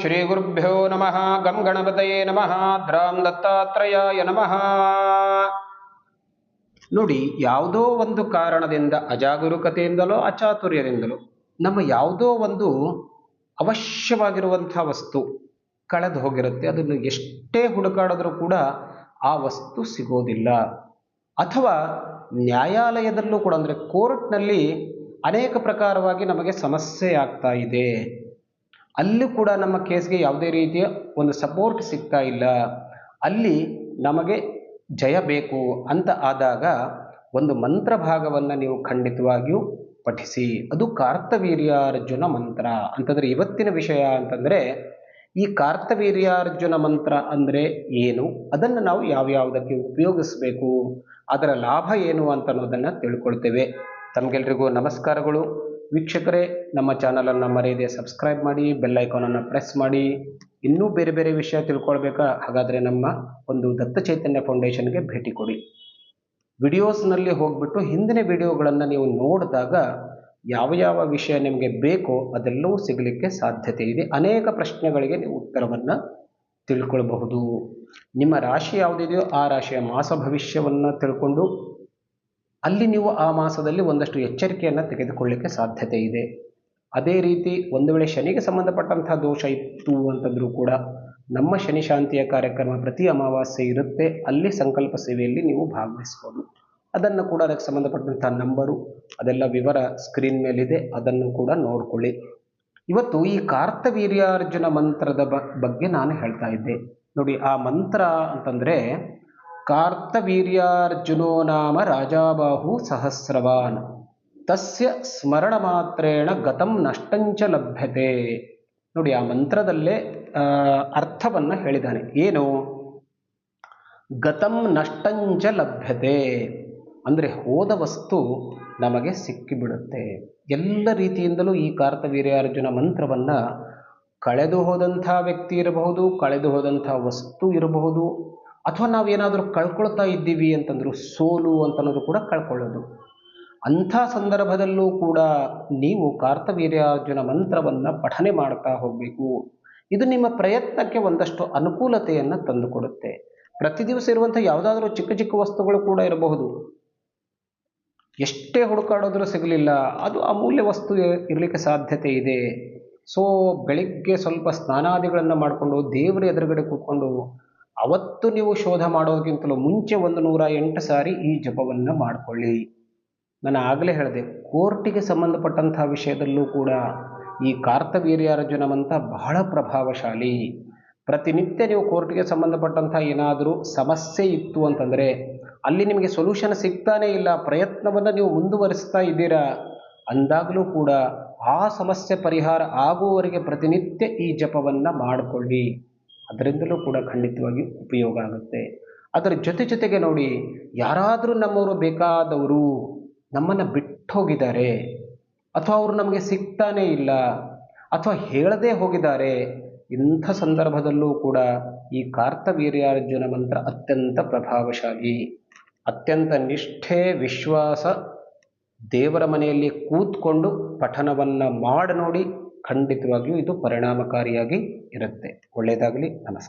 ಶ್ರೀ ಗುರುಭ್ಯೋ ನಮಃ, ಗಂ ಗಣಪತಯೇ ನಮಃ, ದ್ರಾಂ ದತ್ತಾತ್ರೇಯಾಯ ನಮಃ. ನೋಡಿ, ಯಾವುದೋ ಒಂದು ಕಾರಣದಿಂದ, ಅಜಾಗರೂಕತೆಯಿಂದಲೋ, ಅಚಾತುರ್ಯದಿಂದಲೋ, ನಮ್ಮ ಯಾವುದೋ ಒಂದು ಅವಶ್ಯವಾಗಿರುವಂಥ ವಸ್ತು ಕಳೆದು ಹೋಗಿರುತ್ತೆ. ಅದನ್ನು ಎಷ್ಟೇ ಹುಡುಕಾಡಿದ್ರೂ ಕೂಡ ಆ ವಸ್ತು ಸಿಗೋದಿಲ್ಲ. ಅಥವಾ ನ್ಯಾಯಾಲಯದಲ್ಲೂ ಕೂಡ, ಅಂದರೆ ಕೋರ್ಟ್ನಲ್ಲಿ ಅನೇಕ ಪ್ರಕಾರವಾಗಿ ನಮಗೆ ಸಮಸ್ಯೆ ಆಗ್ತಾ ಇದೆ. ಅಲ್ಲಿ ಕೂಡ ನಮ್ಮ ಕೇಸ್ಗೆ ಯಾವುದೇ ರೀತಿಯ ಒಂದು ಸಪೋರ್ಟ್ ಸಿಗ್ತಾ ಇಲ್ಲ. ಅಲ್ಲಿ ನಮಗೆ ಜಯ ಬೇಕು ಅಂತ ಆದಾಗ ಒಂದು ಮಂತ್ರ ಭಾಗವನ್ನು ನೀವು ಖಂಡಿತವಾಗಿಯೂ ಪಠಿಸಿ. ಅದು ಕಾರ್ತವೀರ್ಯಾರ್ಜುನ ಮಂತ್ರ. ಅಂತಂದರೆ ಇವತ್ತಿನ ವಿಷಯ ಅಂತಂದರೆ, ಈ ಕಾರ್ತವೀರ್ಯಾರ್ಜುನ ಮಂತ್ರ ಅಂದರೆ ಏನು? ಅದನ್ನು ನಾವು ಯಾವ್ಯಾವುದಕ್ಕೆ ಉಪಯೋಗಿಸಬೇಕು? ಅದರ ಲಾಭ ಏನು ಅಂತ ಅನ್ನೋದನ್ನು ತಿಳ್ಕೊಳ್ತೇವೆ. ತಮಗೆಲ್ರಿಗೂ ನಮಸ್ಕಾರಗಳು. ವೀಕ್ಷಕರೇ, ನಮ್ಮ ಚಾನಲನ್ನು ಮರೆಯದೆ ಸಬ್ಸ್ಕ್ರೈಬ್ ಮಾಡಿ, ಬೆಲ್ ಐಕಾನನ್ನು ಪ್ರೆಸ್ ಮಾಡಿ. ಇನ್ನೂ ಬೇರೆ ಬೇರೆ ವಿಷಯ ತಿಳ್ಕೊಳ್ಬೇಕಾ? ಹಾಗಾದರೆ ನಮ್ಮ ಒಂದು ದತ್ತ ಚೈತನ್ಯ ಫೌಂಡೇಶನ್ಗೆ ಭೇಟಿ ಕೊಡಿ. ವಿಡಿಯೋಸ್ನಲ್ಲಿ ಹೋಗ್ಬಿಟ್ಟು ಹಿಂದಿನ ವಿಡಿಯೋಗಳನ್ನು ನೀವು ನೋಡಿದಾಗ ಯಾವ ಯಾವ ವಿಷಯ ನಿಮಗೆ ಬೇಕೋ ಅದೆಲ್ಲವೂ ಸಿಗಲಿಕ್ಕೆ ಸಾಧ್ಯತೆ ಇದೆ. ಅನೇಕ ಪ್ರಶ್ನೆಗಳಿಗೆ ನೀವು ಉತ್ತರವನ್ನು ತಿಳ್ಕೊಳ್ಬಹುದು. ನಿಮ್ಮ ರಾಶಿ ಯಾವುದಿದೆಯೋ ಆ ರಾಶಿಯ ಮಾಸ ಭವಿಷ್ಯವನ್ನು ತಿಳ್ಕೊಂಡು ಅಲ್ಲಿ ನೀವು ಆ ಮಾಸದಲ್ಲಿ ಒಂದಷ್ಟು ಎಚ್ಚರಿಕೆಯನ್ನು ತೆಗೆದುಕೊಳ್ಳಿಕ್ಕೆ ಸಾಧ್ಯತೆ ಇದೆ. ಅದೇ ರೀತಿ ಒಂದು ವೇಳೆ ಶನಿಗೆ ಸಂಬಂಧಪಟ್ಟಂತಹ ದೋಷ ಇತ್ತು ಅಂತಂದರೂ ಕೂಡ ನಮ್ಮ ಶನಿ ಶಾಂತಿಯ ಕಾರ್ಯಕ್ರಮ ಪ್ರತಿ ಅಮಾವಾಸ್ಯೆ ಇರುತ್ತೆ. ಅಲ್ಲಿ ಸಂಕಲ್ಪ ಸೇವೆಯಲ್ಲಿ ನೀವು ಭಾಗವಹಿಸ್ಬೋದು. ಅದನ್ನು ಕೂಡ ಅದಕ್ಕೆ ಸಂಬಂಧಪಟ್ಟಂತಹ ನಂಬರು, ಅದೆಲ್ಲ ವಿವರ ಸ್ಕ್ರೀನ್ ಮೇಲಿದೆ. ಅದನ್ನು ಕೂಡ ನೋಡ್ಕೊಳ್ಳಿ. ಇವತ್ತು ಈ ಕಾರ್ತವೀರ್ಯಾರ್ಜುನ ಮಂತ್ರದ ಬಗ್ಗೆ ನಾನು ಹೇಳ್ತಾ ಇದ್ದೆ. ನೋಡಿ, ಆ ಮಂತ್ರ ಅಂತಂದರೆ ಕಾರ್ತವೀರ್ಯಾರ್ಜುನೋ ನಾಮ ರಾಜಾಬಾಹು ಸಹಸ್ರವಾನ್. ತಸ್ಯ ಸ್ಮರಣ ಮಾತ್ರೇಣ ಗತಂ ನಷ್ಟಂಚ ಲಭ್ಯತೆ. ನೋಡಿ, ಆ ಮಂತ್ರದಲ್ಲೇ ಅರ್ಥವನ್ನು ಹೇಳಿದ್ದಾನೆ. ಏನು? ಗತಂ ನಷ್ಟಂಚ ಲಭ್ಯತೆ. ಅಂದರೆ ಹೋದ ವಸ್ತು ನಮಗೆ ಸಿಕ್ಕಿಬಿಡುತ್ತೆ. ಎಲ್ಲ ರೀತಿಯಿಂದಲೂ ಈ ಕಾರ್ತವೀರ್ಯಾರ್ಜುನ ಮಂತ್ರವನ್ನು ಕಳೆದು ಹೋದಂಥ ವ್ಯಕ್ತಿ ಇರಬಹುದು, ಕಳೆದು ಹೋದಂಥ ವಸ್ತು ಇರಬಹುದು ಅಥವಾ ನಾವು ಏನಾದರೂ ಕಳ್ಕೊಳ್ತಾ ಇದ್ದೀವಿ ಅಂತಂದರೂ ಸೋಲು ಅಂತನ್ನೋದು ಕೂಡ ಕಳ್ಕೊಳ್ಳೋದು. ಅಂಥ ಸಂದರ್ಭದಲ್ಲೂ ಕೂಡ ನೀವು ಕಾರ್ತವೀರ್ಯಾರ್ಜುನ ಮಂತ್ರವನ್ನು ಪಠನೆ ಮಾಡ್ತಾ ಹೋಗಬೇಕು. ಇದು ನಿಮ್ಮ ಪ್ರಯತ್ನಕ್ಕೆ ಒಂದಷ್ಟು ಅನುಕೂಲತೆಯನ್ನು ತಂದುಕೊಡುತ್ತೆ. ಪ್ರತಿ ದಿವಸ ಇರುವಂಥ ಯಾವುದಾದ್ರೂ ಚಿಕ್ಕ ಚಿಕ್ಕ ವಸ್ತುಗಳು ಕೂಡ ಇರಬಹುದು. ಎಷ್ಟೇ ಹುಡುಕಾಡೋದ್ರೂ ಸಿಗಲಿಲ್ಲ, ಅದು ಅಮೂಲ್ಯ ವಸ್ತು ಇರಲಿಕ್ಕೆ ಸಾಧ್ಯತೆ ಇದೆ. ಸೊ, ಬೆಳಿಗ್ಗೆ ಸ್ವಲ್ಪ ಸ್ನಾನಾದಿಗಳನ್ನು ಮಾಡಿಕೊಂಡು ದೇವರ ಎದುರುಗಡೆ ಕೂತ್ಕೊಂಡು ಅವತ್ತು ನೀವು ಶೋಧ ಮಾಡೋದಕ್ಕಿಂತಲೂ ಮುಂಚೆ ಒಂದು ನೂರ ಎಂಟು ಸಾರಿ ಈ ಜಪವನ್ನು ಮಾಡಿಕೊಳ್ಳಿ. ನಾನು ಆಗಲೇ ಹೇಳಿದೆ, ಕೋರ್ಟಿಗೆ ಸಂಬಂಧಪಟ್ಟಂಥ ವಿಷಯದಲ್ಲೂ ಕೂಡ ಈ ಕಾರ್ತವೀರ್ಯಾರ್ಜುನ ಬಹಳ ಪ್ರಭಾವಶಾಲಿ. ಪ್ರತಿನಿತ್ಯ ನೀವು ಕೋರ್ಟಿಗೆ ಸಂಬಂಧಪಟ್ಟಂಥ ಏನಾದರೂ ಸಮಸ್ಯೆ ಇತ್ತು ಅಂತಂದರೆ ಅಲ್ಲಿ ನಿಮಗೆ ಸೊಲ್ಯೂಷನ್ ಸಿಗ್ತಾನೇ ಇಲ್ಲ, ಪ್ರಯತ್ನವನ್ನು ನೀವು ಮುಂದುವರಿಸ್ತಾ ಇದ್ದೀರಾ? ಅಂದಾಗಲೂ ಕೂಡ ಆ ಸಮಸ್ಯೆ ಪರಿಹಾರ ಆಗುವವರೆಗೆ ಪ್ರತಿನಿತ್ಯ ಈ ಜಪವನ್ನು ಮಾಡಿಕೊಳ್ಳಿ. ಅದರಿಂದಲೂ ಕೂಡ ಖಂಡಿತವಾಗಿ ಉಪಯೋಗ ಆಗುತ್ತೆ. ಅದರ ಜೊತೆ ಜೊತೆಗೆ ನೋಡಿ, ಯಾರಾದರೂ ನಮ್ಮವರು ಬೇಕಾದವರು ನಮ್ಮನ್ನು ಬಿಟ್ಟು ಹೋಗಿದ್ದಾರೆ ಅಥವಾ ಅವರು ನಮಗೆ ಸಿಗ್ತಾನೇ ಇಲ್ಲ, ಅಥವಾ ಹೇಳದೇ ಹೋಗಿದ್ದಾರೆ, ಇಂಥ ಸಂದರ್ಭದಲ್ಲೂ ಕೂಡ ಈ ಕಾರ್ತವೀರ್ಯಾರ್ಜುನ ಮಂತ್ರ ಅತ್ಯಂತ ಪ್ರಭಾವಶಾಲಿ. ಅತ್ಯಂತ ನಿಷ್ಠೆ, ವಿಶ್ವಾಸ ದೇವರ ಮನೆಯಲ್ಲಿ ಕೂತ್ಕೊಂಡು ಪಠನವನ್ನು ಮಾಡಿ ನೋಡಿ ಖಂಡಿತವಾಗಿಯೂ ಇದು ಪರಿಣಾಮಕಾರಿಯಾಗಿ ಇರುತ್ತೆ. ಒಳ್ಳೆಯದಾಗಲಿ ನಮಸ್ಕಾರ.